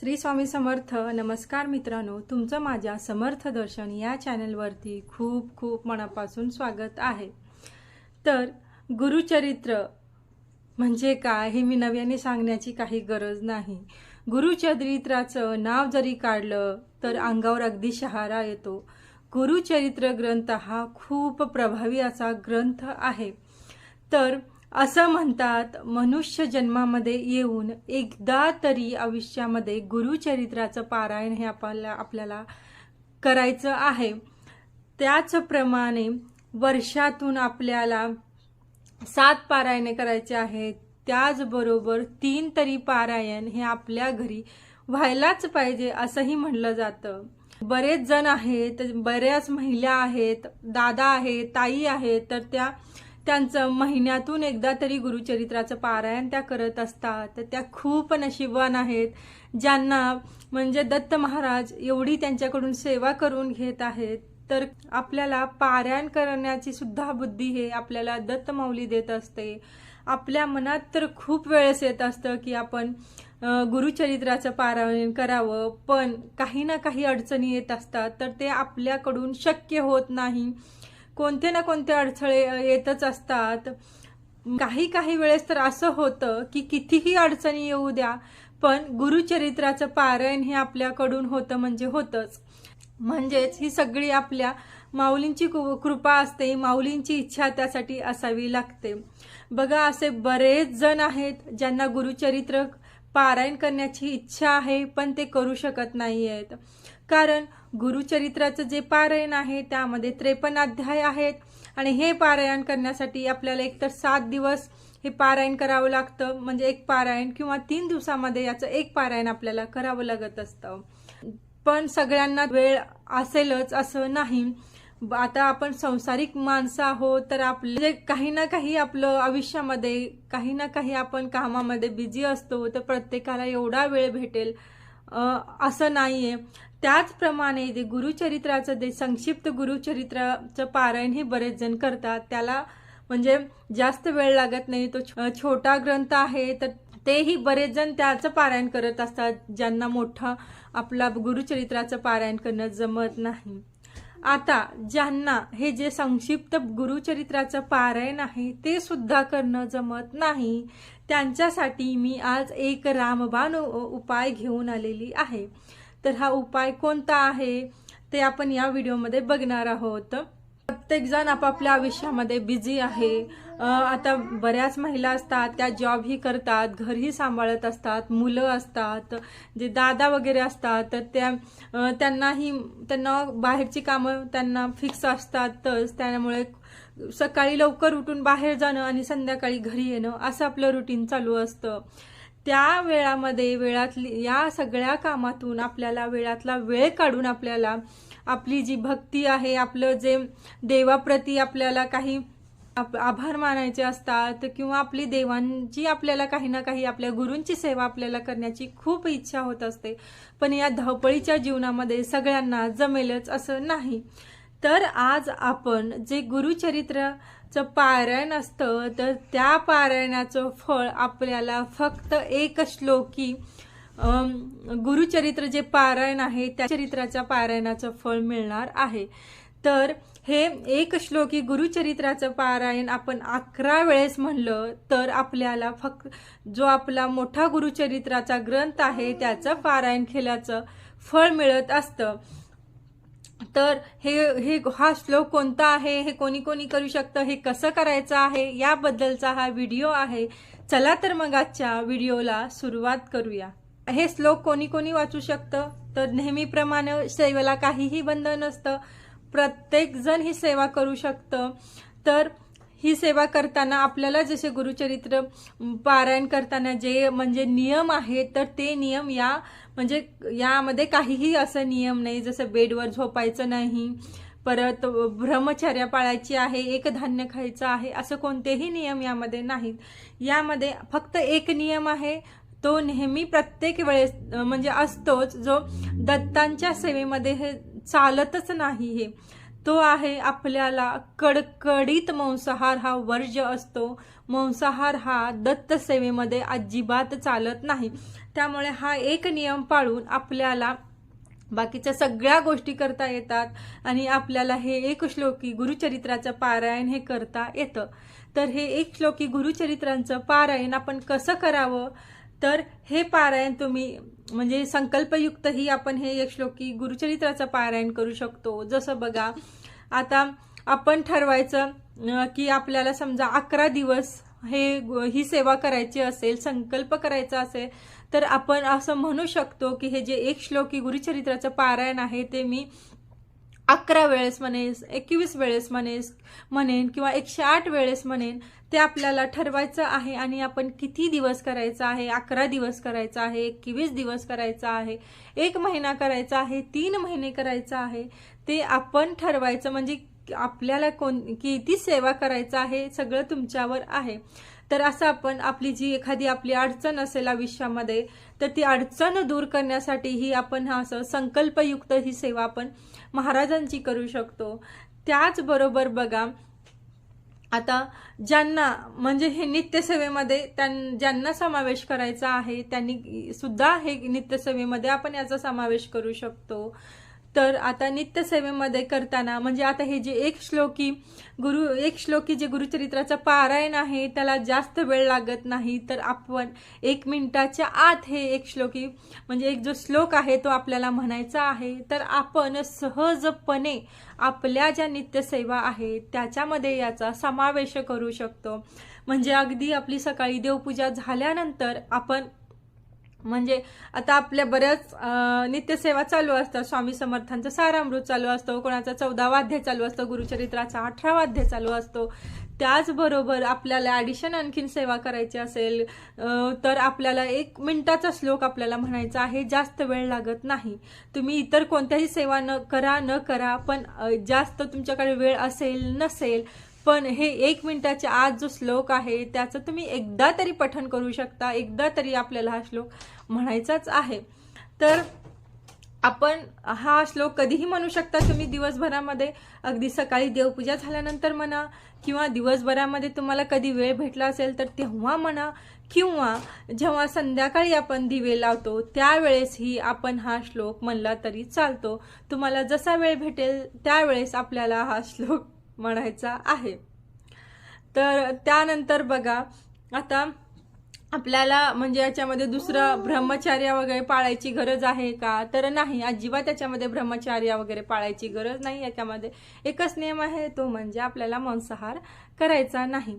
श्री स्वामी समर्थ नमस्कार मित्रांनो. तुमचं माझ्या समर्थ दर्शन या चॅनलवरती खूप खूप मनापासून स्वागत आहे. तर गुरुचरित्र म्हणजे काय हे मी नव्याने सांगण्याची काही गरज नाही. गुरुचरित्राचं नाव जरी काढलं तर अंगावर अगदी शहारा येतो. गुरुचरित्र ग्रंथ हा खूप प्रभावी असा ग्रंथ आहे. तर असं म्हणतात मनुष्य जन्मामध्ये येऊन एकदा तरी आयुष्यामध्ये गुरुचरित्राचं पारायण हे आपल्याला आपल्याला करायचं आहे. त्याचप्रमाणे वर्षातून आपल्याला सात पारायणे करायचे आहेत. त्याचबरोबर तीन तरी पारायण हे आपल्या घरी व्हायलाच पाहिजे असंही म्हणलं जातं. बरेच जण आहेत बऱ्याच महिला आहेत दादा आहेत ताई आहेत तर त्या त्यांचं महिन्यातून एकदा तरी गुरुचरित्राचं पारायण त्या करत असतात. तर त्या खूप नशिबवान आहेत. ज्यांना म्हणजे दत्त महाराज एवढी त्यांच्याकडून सेवा करून घेत आहेत तर आपल्याला पारायण करण्याची सुद्धा बुद्धी हे आपल्याला दत्त माऊली देत असते. आपल्या मनात तर खूप वेळेस येत असतं की आपण गुरुचरित्राचं पारायण करावं पण काही ना काही अडचणी येत असतात तर ते आपल्याकडून शक्य होत नाही. कोणते ना कोणते अडथळे येतच असतात. काही काही वेळेस तर असं होतं की कितीही अडचणी येऊ द्या पण गुरुचरित्राचं पारायण हे आपल्याकडून होतं म्हणजे होतंच. म्हणजेच ही सगळी आपल्या माऊलींची कृपा असते माऊलींची इच्छा त्यासाठी असावी लागते. बघा असे बरेच जण आहेत ज्यांना गुरुचरित्र पारायण करण्याची इच्छा आहे पण ते करू शकत नाही आहेत कारण गुरुचरित्राचं जे पारायण आहे त्यामध्ये त्रेपन्न अध्याय आहेत. आणि हे पारायण करण्यासाठी आपल्याला एकतर सात दिवस हे पारायण करावं लागतं म्हणजे एक पारायण किंवा तीन दिवसामध्ये याचं एक पारायण आपल्याला करावं लागत असतं. पण सगळ्यांना वेळ असेलच असं नाही. आता आपण संसारिक माणसं आहोत तर आपले काही ना काही आपलं आयुष्यामध्ये काही ना काही आपण कामामध्ये बिझी असतो तर प्रत्येकाला एवढा वेळ भेटेल. असं असं नाहीये. त्याचप्रमाणे जे गुरुचरित्राचं जे संक्षिप्त गुरुचरित्राचं पारायण हे बरेच जण करतात. त्याला म्हणजे जास्त वेळ लागत नाही. तो छोटा ग्रंथ आहे तर तेही बरेच जण त्याचं पारायण करत असतात. ज्यांना मोठा आपला गुरुचरित्राचं पारायण करणं जमत नाही. आता ज्यांना हे जे संक्षिप्त गुरुचरित्राचं पारायण आहे ते सुद्धा करणं जमत नाही. त्यांच्यासाठी मी आज एक रामबाण उपाय घेऊन आलेली आहे. तर हा उपाय कोणता आहे ते आपण या व्हिडिओमध्ये बघणार आहोत. प्रत्येकजण आपापल्या आयुष्यामध्ये बिझी आहे. आता बऱ्याच महिला असतात त्या जॉबही करतात घरही सांभाळत असतात मुलं असतात जे दादा वगैरे असतात तर त्या त्यांनाही त्यांना बाहेरची कामं त्यांना फिक्स असतातच. त्यामुळे सकाळी लवकर उठून बाहेर जाणं आणि संध्याकाळी घरी येणं असं आपलं रुटीन चालू असतं. त्या वेळामध्ये वेळातली या सगळ्या कामातून आपल्याला वेळातला वेळ काढून आपल्याला आपली जी भक्ती आहे आपलं जे देवाप्रती आपल्याला काही आप- आभार मानायचे असतात किंवा आपली देवांची आपल्याला काही ना काही आपल्या गुरूंची सेवा आपल्याला करण्याची खूप इच्छा होत असते. पण या धावपळीच्या जीवनामध्ये सगळ्यांना जमेलच असं नाही. तर आज आपण जे गुरुचरित्राचं पारायण असतं तर त्या पारायणाचं फळ आपल्याला फक्त एक श्लोकी गुरुचरित्र जे पारायण आहे त्या चरित्राच्या पारायणाचं फळ मिळणार आहे. तर हे एक श्लोकी गुरुचरित्राचं पारायण आपण अकरा वेळेस म्हणलं तर आपल्याला फक्त जो आपला मोठा गुरुचरित्राचा ग्रंथ आहे त्याचं पारायण केल्याचं फळ मिळत असतं. तर हे हे हा श्लोक कोणता आहे हे कोणी कोणी करू शकतं हे कसं करायचं आहे याबद्दलचा हा व्हिडिओ आहे. चला तर मग आजच्या व्हिडिओला सुरुवात करूया. हे श्लोक कोणी कोणी वाचू शकतं? तर नेहमीप्रमाणे सेवेला काहीही बंधन नसतं. प्रत्येक जण ही सेवा करू शकतं. तर ही सेवा करताना आपल्याला जसे गुरुचरित्र पारायण करताना जे म्हणजे नियम आहेत तर ते नियम या म्हणजे यामध्ये काहीही असं नियम नाही. जसं बेडवर झोपायचं नाही परत ब्रह्मचर्या पाळायची आहे एक धान्य खायचं आहे असं कोणतेही नियम यामध्ये नाहीत. यामध्ये फक्त एक नियम आहे तो नेहमी प्रत्येक वेळेस म्हणजे असतोच जो दत्तांच्या सेवेमध्ये हे चालतच नाही हे. तो आहे आपल्याला कडकडीत मांसाहार हा वर्ज्य असतो. मांसाहार हा दत्त सेवेमध्ये अजिबात चालत नाही. त्यामुळे हा एक नियम पाळून आपल्याला बाकीच्या सगळ्या गोष्टी करता येतात आणि आपल्याला हे एक श्लोकी गुरुचरित्राचं पारायण हे करता येतं. तर हे एक श्लोकी गुरुचरित्रांचं पारायण आपण कसं करावं? तर हे पारायण तुम्ही म्हणजे संकल्पयुक्तही आपण हे एक श्लोकी गुरुचरित्राचं पारायण करू शकतो. जसं बघा आता आपण ठरवायचं की आपल्याला समजा अकरा दिवस हे ही सेवा करायची असेल संकल्प करायचा असेल तर आपण असं म्हणू शकतो की हे जे एक श्लोकी गुरुचरित्राचं पारायण आहे ते मी अकरा वेळेस म्हणेस एकवीस वेळेस म्हणेस म्हणेन किंवा एकशे आठ वेळेस म्हणेन ते आपल्याला ठरवायचं आहे आणि आपण किती दिवस करायचं आहे अकरा दिवस करायचं आहे एकवीस दिवस करायचं आहे एक महिना करायचा आहे तीन महिने करायचं आहे ते आपण ठरवायचं. म्हणजे आपल्याला कोण किती सेवा करायचं आहे सगळं तुमच्यावर आहे. तर असं आपण आपली जी एखादी आपली अडचण असेल आयुष्यामध्ये तर ती अडचण दूर करण्यासाठी ही आपण हा असं संकल्पयुक्त ही सेवा आपण महाराजांची करू शकतो. त्याचबरोबर बघा आता ज्यांना म्हणजे हे नित्यसेवेमध्ये त्यां ज्यांना समावेश करायचा आहे त्यांनी सुद्धा हे नित्यसेवेमध्ये आपण याचा समावेश करू शकतो. तर आता नित्यसेवेमध्ये करताना म्हणजे आता हे जे एक श्लोकी गुरु एक श्लोकी जे गुरुचरित्राचं पारायण आहे त्याला जास्त वेळ लागत नाही. तर आपण एक मिनिटाच्या आत हे एक श्लोकी म्हणजे एक जो श्लोक आहे तो आपल्याला म्हणायचा आहे. तर आपण सहजपणे आपल्या ज्या नित्यसेवा आहेत त्याच्यामध्ये याचा समावेश करू शकतो. म्हणजे अगदी आपली सकाळी देवपूजा झाल्यानंतर आपण म्हणजे आता आपल्या बऱ्याच नित्यसेवा चालू असतात. स्वामी समर्थांचं सारामृत चालू असतो कोणाचा चौदा वाद्य चालू असतो गुरुचरित्राचा अठरा वाद्य चालू असतो. त्याचबरोबर आपल्याला ॲडिशन आणखीन सेवा करायची असेल तर आपल्याला एक मिनिटाचा श्लोक आपल्याला म्हणायचा आहे जास्त वेळ लागत नाही. तुम्ही इतर कोणत्याही सेवा न करा न करा पण जास्त तुमच्याकडे वेळ असेल नसेल पण हे एक मिनिटाच्या आत जो श्लोक आहे त्याचं तुम्ही एकदा तरी पठन करू शकता एकदा तरी आपल्याला हा श्लोक म्हणायचाच आहे. तर आपण हा श्लोक कधीही म्हणू शकता तुम्ही दिवसभरामध्ये. अगदी सकाळी देवपूजा झाल्यानंतर म्हणा किंवा दिवसभरामध्ये तुम्हाला कधी वेळ भेटला असेल तर तेव्हा म्हणा किंवा जेव्हा संध्याकाळी आपण दिवे लावतो त्यावेळेसही आपण हा श्लोक म्हणला तरी चालतो. तुम्हाला जसा वेळ भेटेल त्यावेळेस आपल्याला हा श्लोक म्हणायचा आहे. तर त्यानंतर बघा आता आपल्याला म्हणजे याच्यामध्ये दुसरं ब्रह्मचार्य वगैरे पाळायची गरज आहे का? तर नाही अजिबात त्याच्यामध्ये ब्रह्मचार्य वगैरे पाळायची गरज नाही. याच्यामध्ये एकच नियम आहे तो म्हणजे आपल्याला मांसाहार करायचा नाही.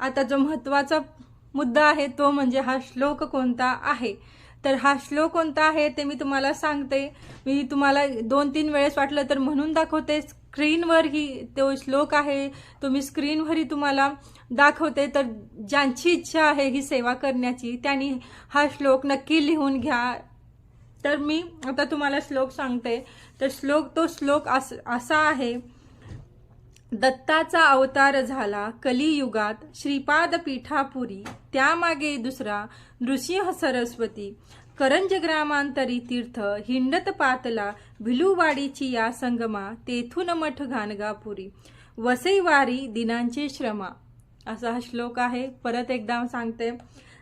आता जो महत्त्वाचा मुद्दा आहे तो म्हणजे हा श्लोक कोणता आहे? तर हा श्लोक कोणता आहे ते मी तुम्हाला सांगते. मी तुम्हाला दोन तीन वेळेस वाटलं तर म्हणून दाखवतेच. स्क्रीनवर ही तो श्लोक आहे तो मी स्क्रीनवरही तुम्हाला दाखवते. तर ज्यांची इच्छा आहे ही सेवा करण्याची त्यांनी हा श्लोक नक्की लिहून घ्या. तर मी आता तुम्हाला श्लोक सांगते. तर श्लोक तो श्लोक अस असा आहे. दत्ताचा अवतार झाला कलियुगात श्रीपाद पीठापुरी त्यामागे दुसरा नृसिंह सरस्वती. करंज ग्रामांतरी तीर्थ हिंडत पातला भिलूवाडीची या संगमा तेथून मठ घाणगापुरी. वसईवारी दिनांचे श्रमा. असा हा श्लोक आहे. परत एकदा सांगते.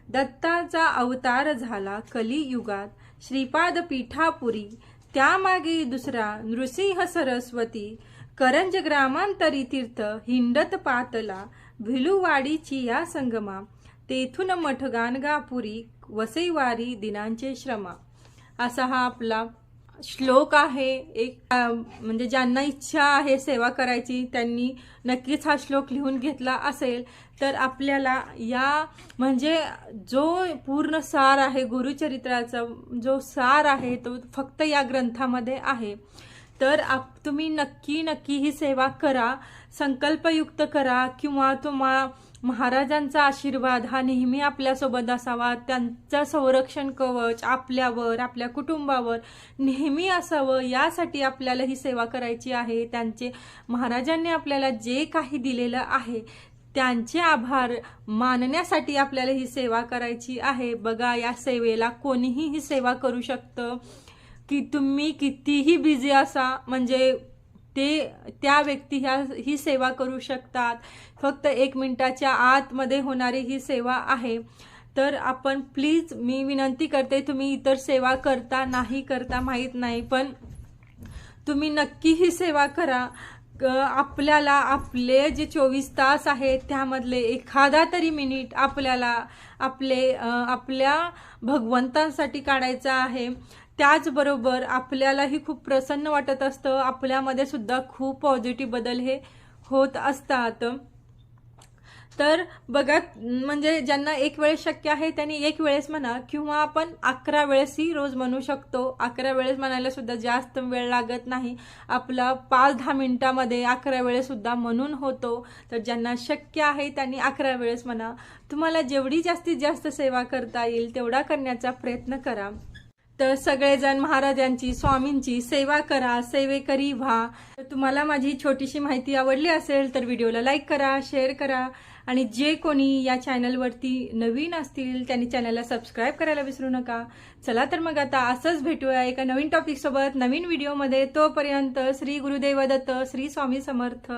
दत्ताचा अवतार झाला कलियुगात. श्रीपाद पीठापुरी त्यामागे दुसरा नृसिंह सरस्वती. करंज ग्रामांतरी तीर्थ हिंडत पातला भिलूवाडीची या संगमा. तेथून मठ गाणगापुरी वसईवारी दिनांचे श्रमा. असा हा आपला श्लोक आहे. एक म्हणजे ज्यांना इच्छा आहे सेवा करायची त्यांनी नक्कीच हा श्लोक लिहून घेतला असेल तर आपल्याला या म्हणजे जो पूर्ण सार आहे गुरुचरित्राचा जो सार आहे तो फक्त या ग्रंथामध्ये आहे. तर आप तुम्ही नक्की नक्की ही सेवा करा संकल्पयुक्त करा किंवा तुम्हा महाराजांचा आशीर्वाद हा नेहमी आपल्यासोबत असावा. त्यांचा संरक्षण कवच आपल्यावर आपल्या कुटुंबावर नेहमी असावं. यासाठी आपल्याला ही सेवा करायची आहे. त्यांचे महाराजांनी आपल्याला जे काही दिलेलं आहे त्यांचे आभार मानण्यासाठी आपल्याला ही सेवा करायची आहे. बघा या सेवेला कोणीही ही सेवा करू शकतं. की तुम्ही कितीही बिझी असा म्हणजे ते त्या व्यक्ती ह्या ही सेवा करू शकतात. फक्त एक मिनटाच्या आतमध्ये होणारी ही सेवा आहे. तर आपण प्लीज मी विनंती करते तुम्ही इतर सेवा करता नाही करता माहीत नाही पण तुम्ही नक्की ही सेवा करा. क- आपल्याला आपले जे चोवीस तास आहेत त्यामधले एखादा तरी मिनिट आपल्याला आपले आपल्या भगवंतांसाठी काढायचा आहे. त्याचबरोबर आपल्यालाही खूप प्रसन्न वाटत असतं. आपल्यामध्ये सुद्धा खूप पॉझिटिव्ह बदल हे होत असतात. तर बघा म्हणजे ज्यांना एक वेळेस शक्य आहे त्यांनी एक वेळेस म्हणा किंवा आपण अकरा वेळेसही रोज म्हणू शकतो. अकरा वेळेस म्हणायला सुद्धा जास्त वेळ लागत नाही. आपला पाच दहा मिनिटामध्ये अकरा वेळेससुद्धा म्हणून होतो. तर ज्यांना शक्य आहे त्यांनी अकरा वेळेस म्हणा. तुम्हाला जेवढी जास्तीत जास्त सेवा करता येईल तेवढा करण्याचा प्रयत्न करा. तर सगळेजण महाराजांची स्वामींची सेवा करा सेवेकरी व्हा. तर तुम्हाला माझी छोटीशी माहिती आवडली असेल तर व्हिडिओला लाईक करा शेअर करा. आणि जे कोणी या चॅनलवरती नवीन असतील त्यांनी चॅनलला सबस्क्राईब करायला विसरू नका. चला तर मग आता असंच भेटूया एका नवीन टॉपिकसोबत नवीन व्हिडिओमध्ये. तोपर्यंत श्री गुरुदेव दत्त श्री स्वामी समर्थ.